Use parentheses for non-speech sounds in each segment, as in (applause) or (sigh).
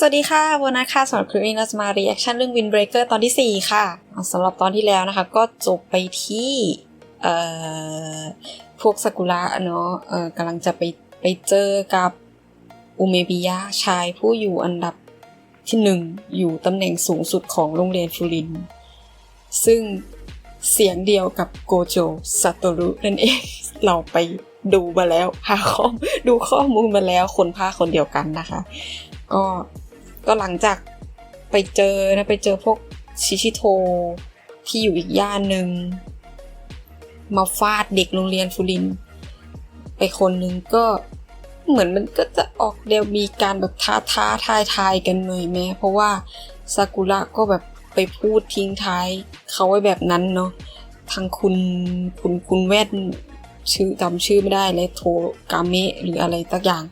สวัสดีค่ะโบนัสค่ะสำหรับคลิปนี้เราจะมา reaction เรื่อง Windbreaker ตอนที่ 4 ค่ะสำหรับตอนที่แล้วนะคะ ก็จบไปที่เอ่อพวกซากุระเนาะเอ่อกำลังจะไปไปเจอกับอุเมบิยะชายผู้อยู่อันดับที่หนึ่งอยู่ตำแหน่งสูงสุดของโรงเรียนฟูริน ซึ่งเสียงเดียวกับโกโจซาโตรุนั่นเอง เราไปดูมาแล้วหาข้อมดูข้อมูลมาแล้วคนภาคคนเดียวกันนะคะ ก็ ก็หลังจากไปเจอนะไปเจอพวกชิชิโทที่อยู่อีกย่านหนึ่งมาฟาดเด็กโรงเรียนฟูริน ไปคนหนึ่งก็เหมือนมันก็จะออกเดียวมีการแบบท้าท้าทายทายกันหน่อยแม้ เพราะว่าซากุระก็แบบไปพูดทิ้งท้ายเขาไว้แบบนั้นเนาะทางคุณคุณคุณแว่นชื่อจำชื่อไม่ได้เลยโทกาเมะหรืออะไรสักอย่าง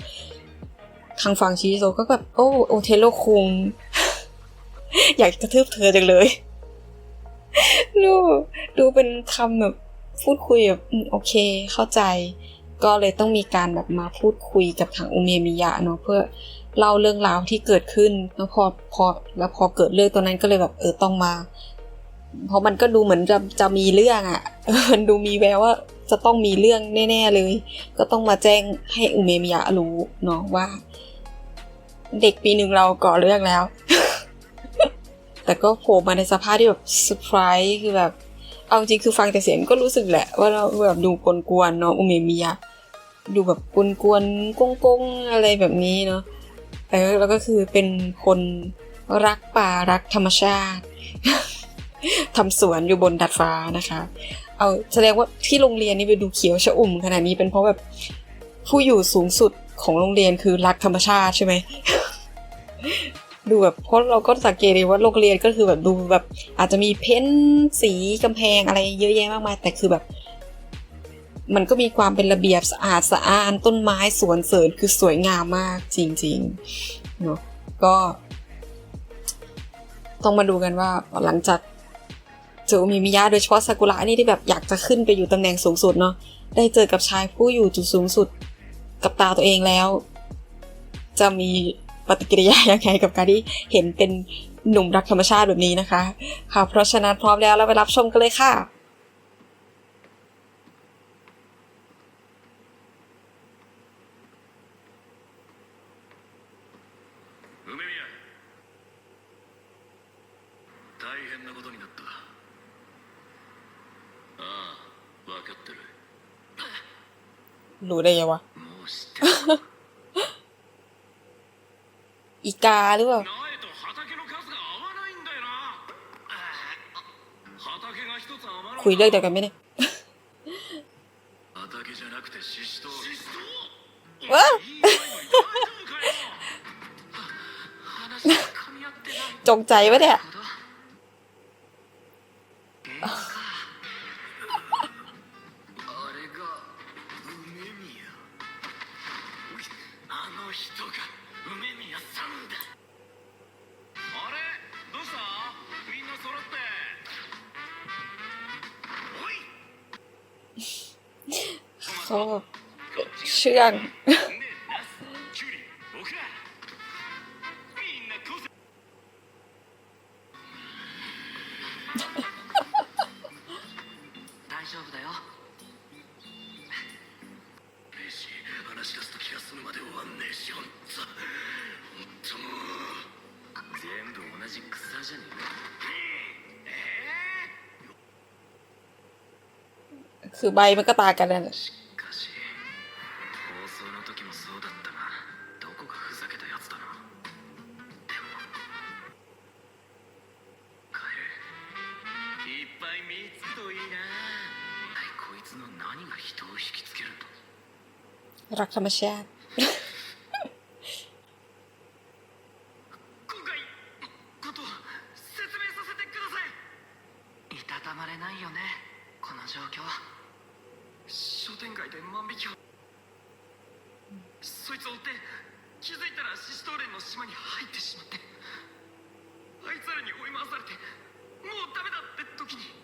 ทางฝั่งชิโซก็แบบ โอ้โอเทโลคุง อยากกระทืบเธอจังเลยดูดูเป็นคำแบบพูดคุยแบบโอเคเข้าใจ ก็เลยต้องมีการแบบมาพูดคุยกับทางอุเมมิยะเนาะเพื่อเล่าเรื่องราวที่เกิดขึ้นแล้วพอพอแล้วพอเกิดเรื่องตัวนั้นก็เลยแบบเออต้องมา เพราะมันก็ดูเหมือนจะจะมีเรื่องอะ่ะมันดูมีแววว่าจะต้องมีเรื่องแน่ ๆเลย ก็ต้องมาแจ้งให้อุเมมิยะรู้เนาะว่า เด็กปีหนึ่งเราก่อเรื่องแล้ว แต่ก็โผล่มาในสภาพที่แบบเซอร์ไพรส์คือแบบ เอาจริงคือฟังแต่เสียงก็รู้สึกแหละ ว่าเราแบบดูกวนๆเนาะอุเมมิยะดูแบบกวนๆกงๆอะไรแบบนี้เนาะแต่แล้วก็คือเป็นคนรักป่ารักธรรมชาติ ทำสวนอยู่บนดัดฟ้านะคะ เอาแสดงว่าที่โรงเรียนนี่ไปดูเขียวชะอุ่มขนาดนี้เป็นเพราะแบบผู้อยู่สูงสุดของโรงเรียนคือรักธรรมชาติใช่ไหมดูแบบเพราะเราก็สังเกตเลยว่าโรงเรียนก็คือแบบดูแบบ อาจจะมีเพ้นสีกำแพงอะไรเยอะแยะมากมาย แต่คือแบบ มันก็มีความเป็นระเบียบสะอาดสะอ้านต้นไม้สวนเสริญคือสวยงามมากจริงๆเนาะก็ ต้องมาดูกันว่าหลังจาก เจอมิมิยะโดยเฉพาะซากุระนี่ที่แบบอยากจะขึ้นไปอยู่ตำแหน่งสูงสุดเนาะได้เจอกับชายผู้อยู่จุดสูงสุดกับตาตัวเองแล้ว จะมีปฏิกิริยายังไงกับการที่เห็นเป็นหนุ่มรักธรรมชาติแบบนี้นะคะ ค่ะ เพราะฉะนั้นพร้อมแล้วเราไปรับชมกันเลยค่ะ รู้ได้ไงวะ อีกาหรือเปล่าคุยเรื่องเดียวกันไม่เนี่ยว้าจงใจวะเนี่ย ขาแบบเชื่องคือใบมันก็ตากันแหละ かもしれん。今回、こと、説明させてください。いたたまれないよね、この状況。商店街で万引き。そいつ追って、気づいたらシシトーの島に入ってしまって。あいつらに追い回されて、もうダメだって時に。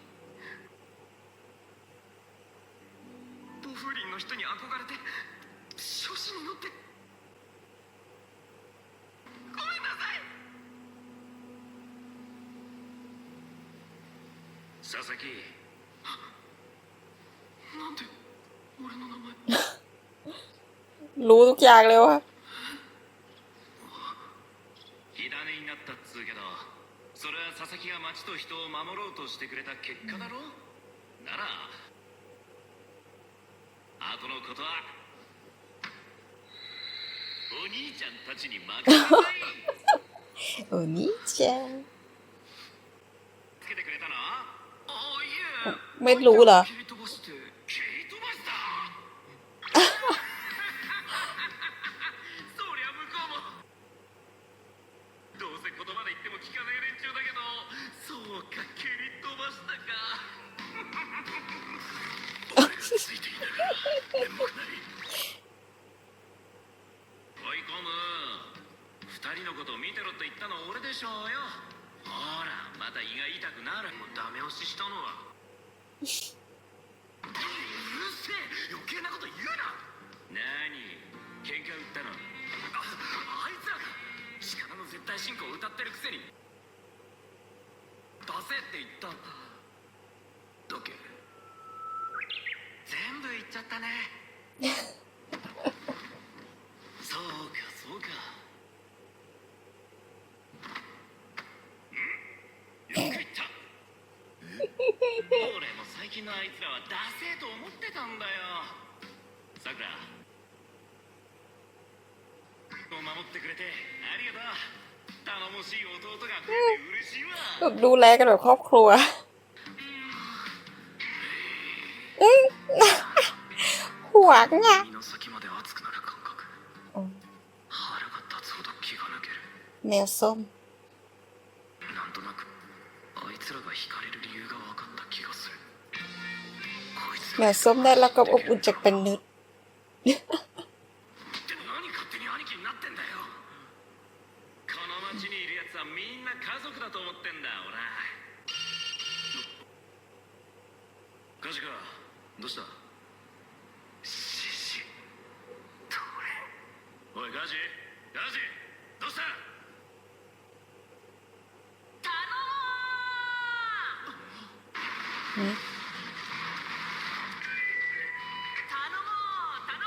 ボフリンの人に憧れて。調子に乗って。ごめんなさい。佐々木。なんで俺の名前？รู้ทุกอย่火種になったっつうけどそれは佐々木が町と人を守ろうとしてくれた結果だろう？ならあとのことは。お兄ちゃんたちに任せなさい โอ้นี่จ้า つけてくれたのあいえ ไม่รู้เหรอ 歌ってるくせに。出せって言っただ。け。全部言っちゃったね。(laughs) そうかそうか。ん？よく言った。俺も最近のあいつらはダセえと思ってたんだよ。さくら。を守ってくれてありがとう แบบดูแลกันแบบครอบครัวหัวไงแมวส้มแมวส้มได้รับความอบอุ่นจากเป็นนึก 族だと思ってんだ俺。カジカどうした？シシどれ？おいガジ。ガジどうした？頼もう。え？頼もう。頼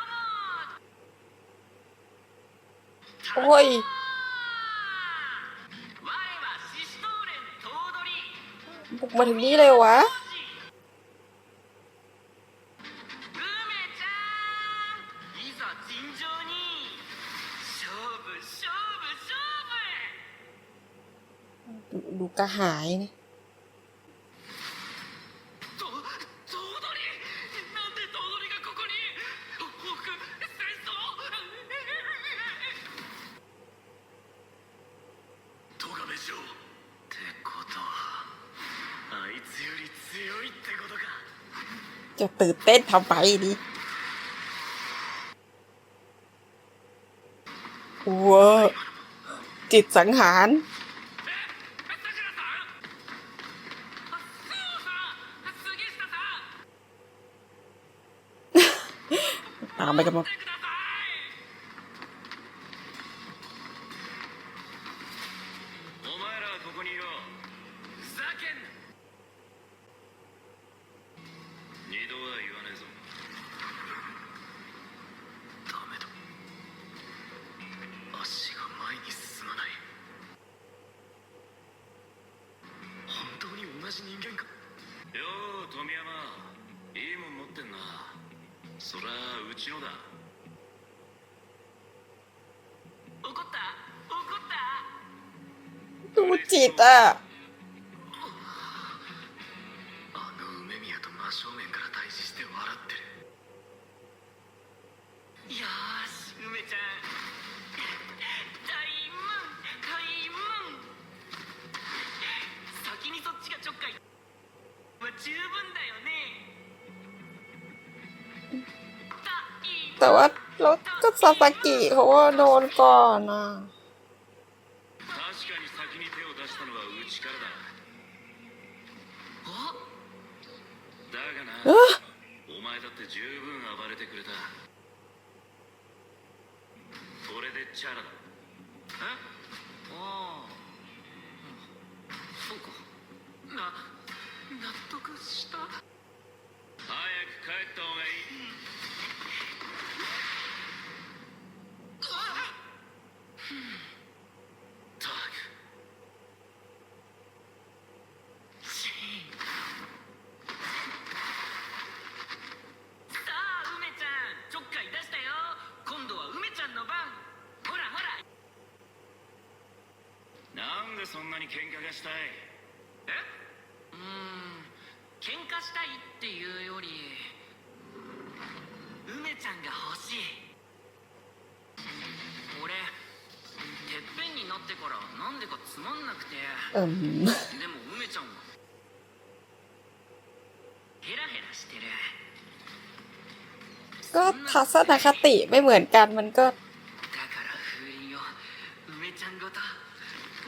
もう。おい。 บุกมาถึงนี่เลยวะ ดูกระหายนะะตื่นเต้นทำไมดิว้าจิตสังหาร ตามไปกันมา ね แต่ว่ารถก็ซาสากิเขาว่าโดนก่อนอ่ะ お前だって十分暴れてくれた。それでチャラだ。え？ああ。そうか。な納得した。早く帰った方がいいったくシーンさあ梅ちゃんちょっかい出したよ今度は梅ちゃんの番ほらほらなんでそんなに喧嘩がしたいえうーん喧嘩したいっていうより梅ちゃんが欲しい俺てっぺんになってからなんでかつまんなくて เอิ่ม でも梅ちゃんはヘラヘラしてる ก็ทัศนคติไม่เหมือนกันมันก็ だから風鈴を梅ちゃんごと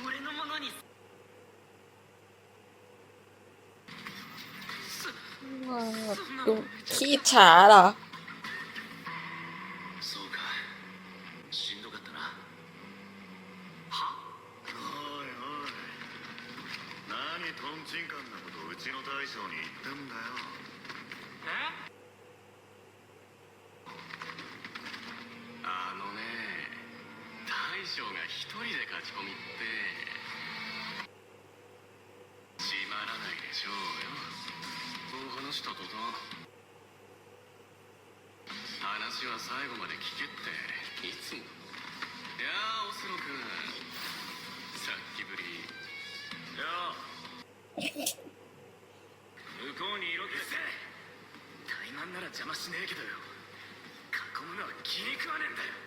俺のものに まあ、聞いちゃあ。そうか。しんどかったな。はおいおい。何とんチんかンなことうちの大将に言ってんだよ。あのね、大将が一人で勝ち込みって。閉まらないでしょうよ。話した途端話は最後まで聞けって。いつも。いやーオスロ君。さっきぶりいや向こうにいろってせ。怠慢なら邪魔しねえけどよ。囲むのは気に食わねえんだよ。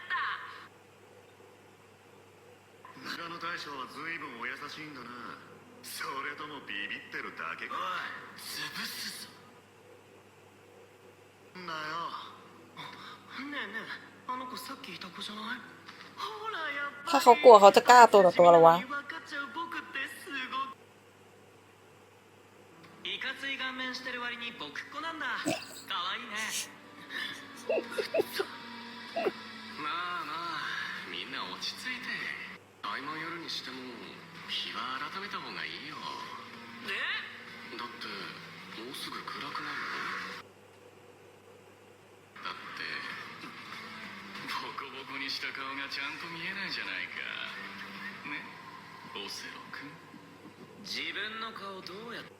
た村の大将は随分お優しいんだなそれともビビってるだけかおい潰すぞんなよねえねえあの子さっきいた子じゃないほらやっぱり ถ้าเขากลัวเขาจะกล้าตัวต่อตัวเหรอวะ 分かっちゃう僕ってすごくいかつい顔面してる割に僕っ子なんだかわいいね(laughs) まあまあみんな落ち着いて 合間夜にしても日は改めた方がいいよ。でだってもうすぐ暗くなるだってボコボコにした顔がちゃんと見えないじゃないか。ね？オセロ君？自分の顔どうやって？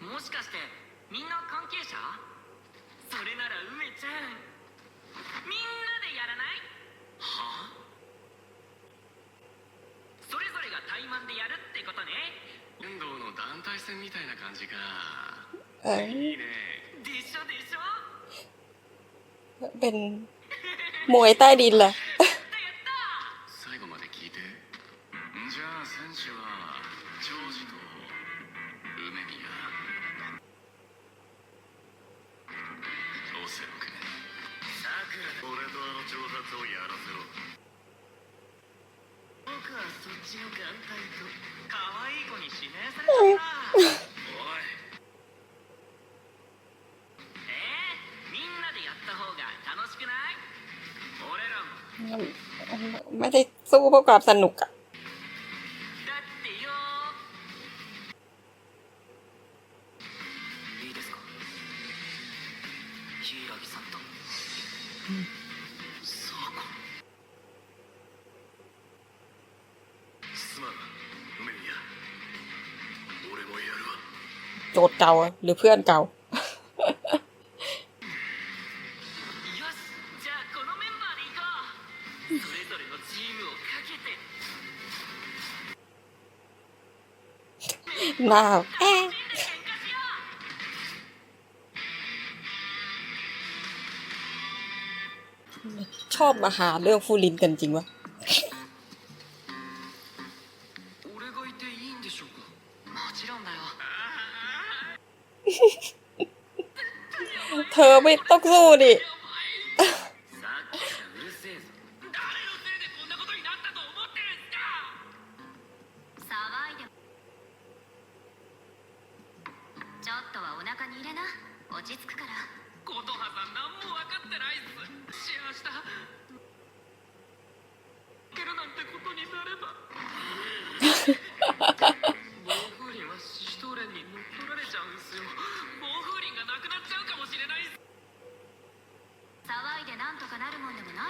もしかしてみんな関係者？それなら梅ちゃん。みんなでやらない？はあそれぞれが怠慢でやるってことね剣道の団体戦みたいな感じか เอ้ย いいねでしょでしょ (laughs) เป็นมวยใต้ดินแหละ ไม่ได้สู้เพื่อความสนุกอะาหรือเพื่อนเก่า หน้าแอ๊ชอบมาหาเรื่องฟูลินกันจริงวะ ไม่ต้องสู้ดิ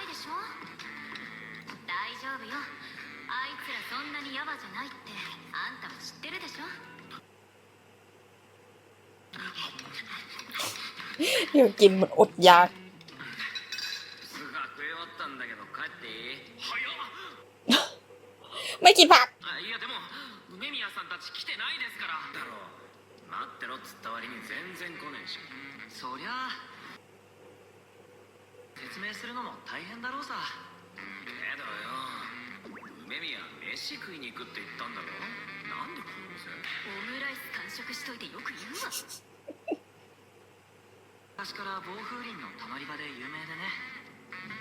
なるもんでもないでしょ大丈夫よあいつらそんなにヤバじゃないってあんたも知ってるでしょ เดี๋ยวกินเหมือนอดอยาก (laughs) 昔から暴風林のたまり場で有名でね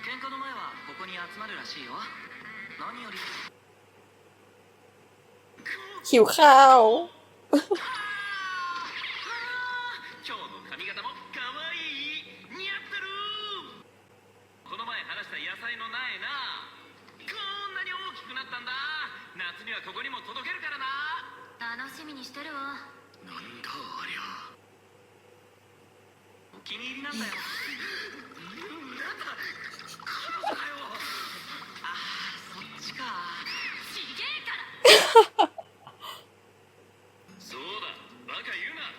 喧嘩の前はここに集まるらしいよ何より หิวข้าว 今日の髪型も可愛い似合ってるこの前話した野菜の苗なこんなに大きくなったんだ夏にはここにも届けるからな楽しみにしてるわなんだありゃお 気に入りなんだよなんだ彼女かよああそっちかちげえからそうだバカ言うな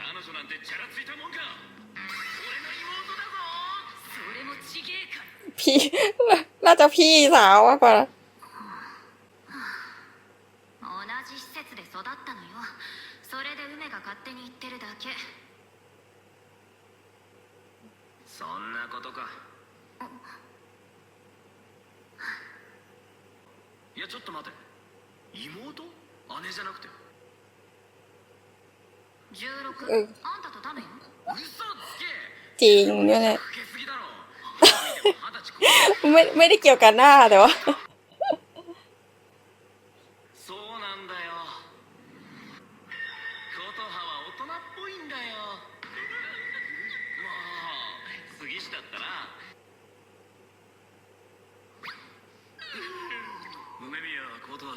彼女なんてチャラついたもんか俺の妹だぞそれもちげえから พี่ น่าจะพี่สาวมากก ことかいやちょっと待て妹姉じゃなくて16、うんあんたとタメよ嘘つけ จริงเนี่ยเนี่ย かけすぎだろ見ても二十歳超え ไม่ไม่ได้เกี่ยวกับหน้าแต่ว่า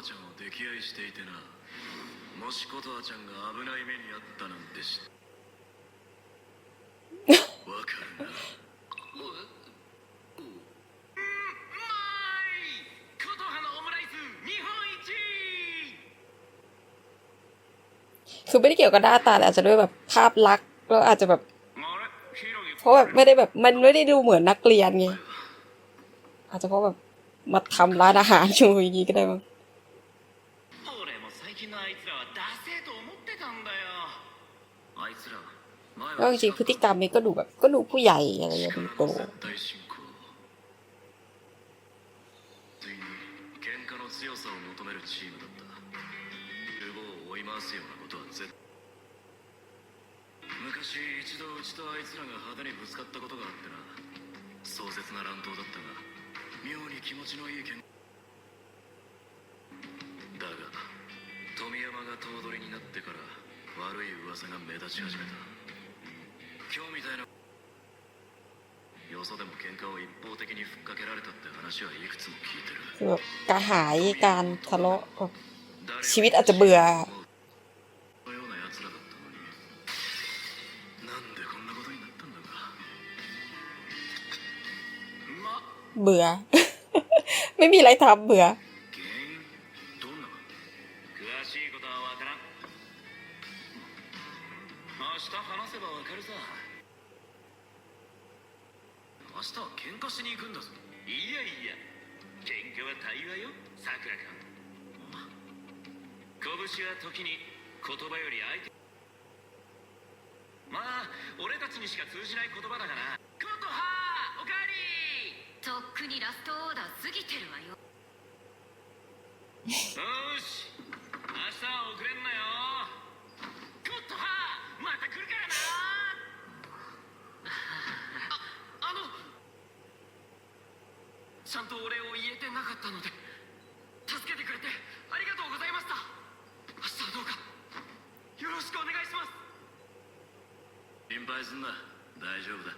は琴葉ちゃんを溺愛していてなもし琴葉ちゃんが危ない目にあったなんて知っわかるなうまい琴葉のオムライス日本一 คือไม่ได้เกี่ยวกับหน้าตาแต่อาจจะด้วยแบบภาพลักษณ์แล้วอาจจะแบบ あれヒロギ เพราะแบบไม่ได้แบบมันไม่ได้ดูเหมือนนักเรียนไงอาจจะเพราะแบบมาทำร้านอาหารอยู่อย่างงี้ก็ได้มั้ง แล้วจริงๆพฤติกรรมนี้ก็ดูแบบ ก็ดูผู้ใหญ่อะไรอย่างเงี้ยดูโต 絶対進行ついに喧嘩の強さを求めるチームだったルボを追い回すようなことは絶昔一度うちとあいつらが派手にぶつかったことがあってな壮絶な乱闘だったが妙に気持ちのいい喧だが富山が頭取になってから悪い噂が目立ち始めた よそでも喧嘩を一方的にふっかけられたって話はいくつも聞いてる คือแบบกระหายการทะเลาะแบบ 誰も ชีวิตอาจจะเบื่อ のような奴らだったのになんでこんなことになったんだかま เบื่อ ไม่มีอะไรทำเบื่อ 原因どんな詳しいことはわからん明日話せばわかるさ 明日は喧嘩しに行くんだぞ。いやいや喧嘩は対話よさくら君拳は時に言葉より相手。まあ俺たちにしか通じない言葉だから琴葉おかえり。ととっくにラストオーダー過ぎてるわよ。よーしなかったので助けてくれてありがとうございました明日はどうかよろしくお願いします心配すんな大丈夫だ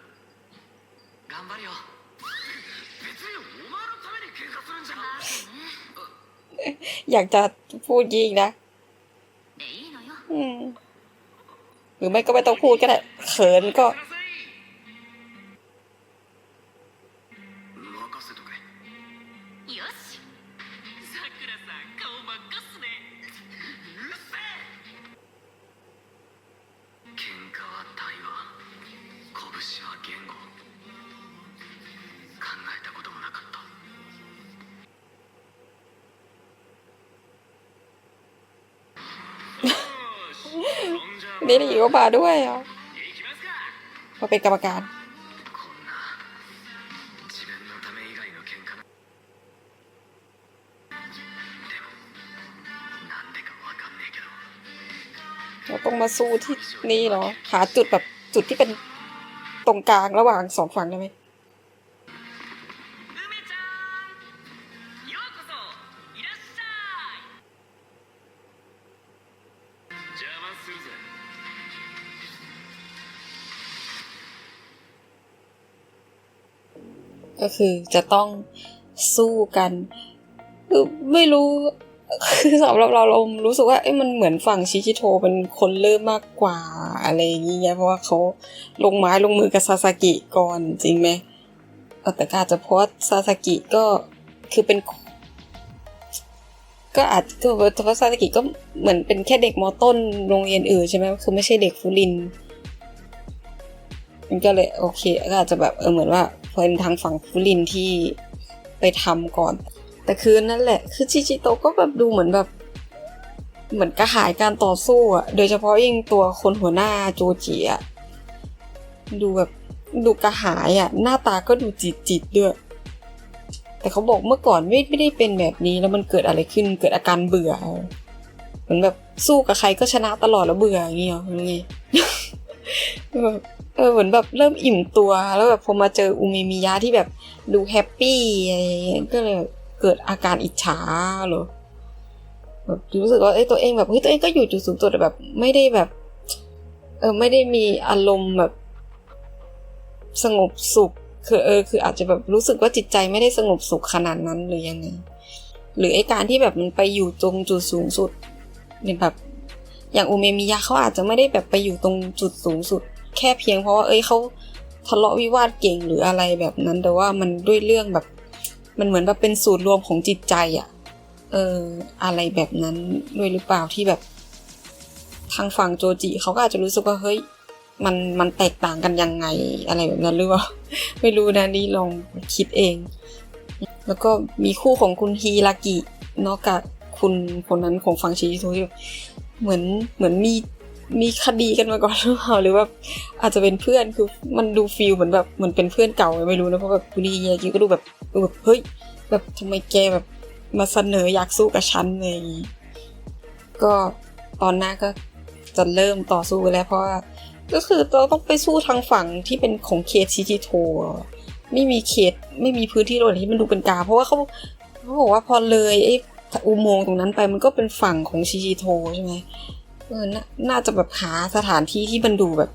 頑張るよ(laughs) 別にお前のために喧嘩するんじゃなバカね (laughs) อยากจะพูดยีกนะ でいいのよ อืม หรือไม่ก็ไม่ต้องพูดก็ได้ เขินก็ าด้วยอะมาเป็นกรรมการ เราต้องมาสู้ที่นี่เหรอ หาจุดแบบจุดที่เป็นตรงกลางระหว่างสองฝั่งได้ไหม ก็คือจะต้องสู้กันคือไม่รู้คือสำหรับเราเรารู้สึกว่าเอ้มันเหมือนฝั่งชิชิโทเป็นคนเริ่มมากกว่าอะไรอย่างเงี้ยเพราะว่าเขาลงไม้ลงมือกับซาสากิก่อนจริงไหมแต่ก็อาจจะเพราะว่าซาสากิก็คือเป็น ก็อาจก็เพราะซาสากิก็เหมือนเป็นแค่เด็กมอต้นโรงเรียนอื่นใช่ไหมคือไม่ใช่เด็กฟุรินมันก็เลยโอเคก็อาจจะแบบเออเหมือนว่า เป็นทางฝั่งฟุรินที่ไปทำก่อน แต่คือนั่นแหละ คือชิชิโตก็แบบดูเหมือนแบบ เหมือนกระหายการต่อสู้อะโดยเฉพาะยิ่งตัวคนหัวหน้าโจจิอะดูแบบดูกระหายอะหน้าตาก็ดูจิตจิตด้วย แต่เขาบอกเมื่อก่อนไม่ไม่ได้เป็นแบบนี้แล้วมันเกิดอะไรขึ้นเกิดอาการเบื่อเหมือนแบบสู้กับใครก็ชนะตลอดแล้วเบื่ออย่างเงี้ยไง เออเหมือนแบบเริ่มอิ่มตัว แล้วแบบพอมาเจออุเมมิยะที่แบบดูแฮปปี้อะไรอย่างเงี้ยก็เลยเกิดอาการอิจฉาเหรอแบบรู้สึกว่าเอ้ตัวเองแบบเฮ้ยตัวเองก็อยู่จุดสูงสุดแต่แบบ ไม่ได้แบบ เออไม่ได้มีอารมณ์แบบ สงบสุข คือเออ คืออาจจะแบบรู้สึกว่าจิตใจไม่ได้สงบสุขขนาดนั้นหรือยังไงหรือไอการที่แบบมันไปอยู่ตรงจุดสูงสุดเนี่ยแบบ อย่างอุเมมิยะเขาอาจจะไม่ได้แบบไปอยู่ตรงจุดสูงสุด แค่เพียงเพราะว่าเอ้ยเขาทะเลาะวิวาทเก่งหรืออะไรแบบนั้น แต่ว่ามันด้วยเรื่องแบบ มันเหมือนแบบเป็นสูตรรวมของจิตใจอะเอออะไรแบบนั้นด้วยหรือเปล่าที่แบบ ทางฝั่งโจจิเขาก็อาจจะรู้สึกว่าเฮ้ยมันมันแตกต่างกันยังไงอะไรแบบนั้นหรือเปล่าไม่รู้นะนี่ลองคิดเอง แล้วก็มีคู่ของคุณฮีรากิเนอกจากคุณคนนั้นของฝั่งชิจิโทที่เหมือนเหมือนมี มีคดีกันมาก่อนหรือเปล่าหรือว่าอาจจะเป็นเพื่อนคือมันดูฟีลเหมือนแบบเหมือนเป็นเพื่อนเก่าไงไม่รู้นะเพราะแบบคุณฮีรากิก็ดูแบบแบบเฮ้ยแบบทำไมแกแบบมาเสนออยากสู้กับฉันอะไรอย่างงี้ก็ตอนหน้าก็จะเริ่มต่อสู้แล้วเพราะว่าก็คือเราต้องไปสู้ทางฝั่งที่เป็นของเขตชิจิโทไม่มีเขตไม่มีพื้นที่โดนที่มันดูเป็นกลางเพราะว่าเขาเขาบอกว่าพอเลยไอ้อุโมงค์ตรงนั้นไปมันก็เป็นฝั่งของชิจิโทใช่ไหม ออนน่าจะแบบหาสถานที่ที่มันดูแบบ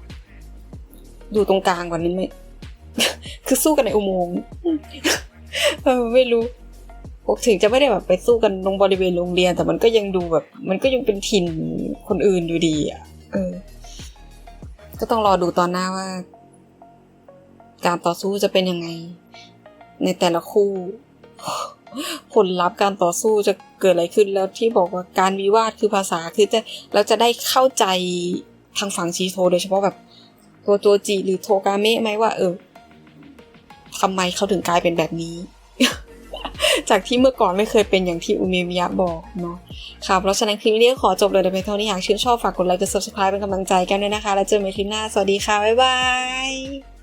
ดูตรงกลางกว่านี้ไหมคือสู้กันในอุโมงค์เออไม่รู้ถึงจะไม่ได้แบบไปสู้กันตรงบริเวณโรงเรียน แต่มันก็ยังดูแบบ มันก็ยังเป็นถิ่นคนอื่นอยู่ดีอะเออ ก็ต้องรอดูตอนหน้าว่า การต่อสู้จะเป็นยังไง ในแต่ละคู่ ผลลัพธ์การต่อสู้จะเกิดอะไรขึ้นแล้วที่บอกว่าการวิวาทคือภาษาคือจะเราจะได้เข้าใจทางฝั่งชีโทโดยเฉพาะแบบตัวโจจิหรือโทกาเมะไหมว่า เออทำไมเขาถึงกลายเป็นแบบนี้ จากที่เมื่อก่อนไม่เคยเป็นอย่างที่อุเมมิยะบอกเนาะค่ะเพราะฉะนั้นคลิปนี้ขอจบเลยแต่เพียงเท่านี้หากชื่นชอบฝากกดไลค์กด subscribe เป็นกำลังใจกันด้วยนะคะ แล้วเจอกันใหม่คลิปหน้า สวัสดีค่ะ บ๊ายบาย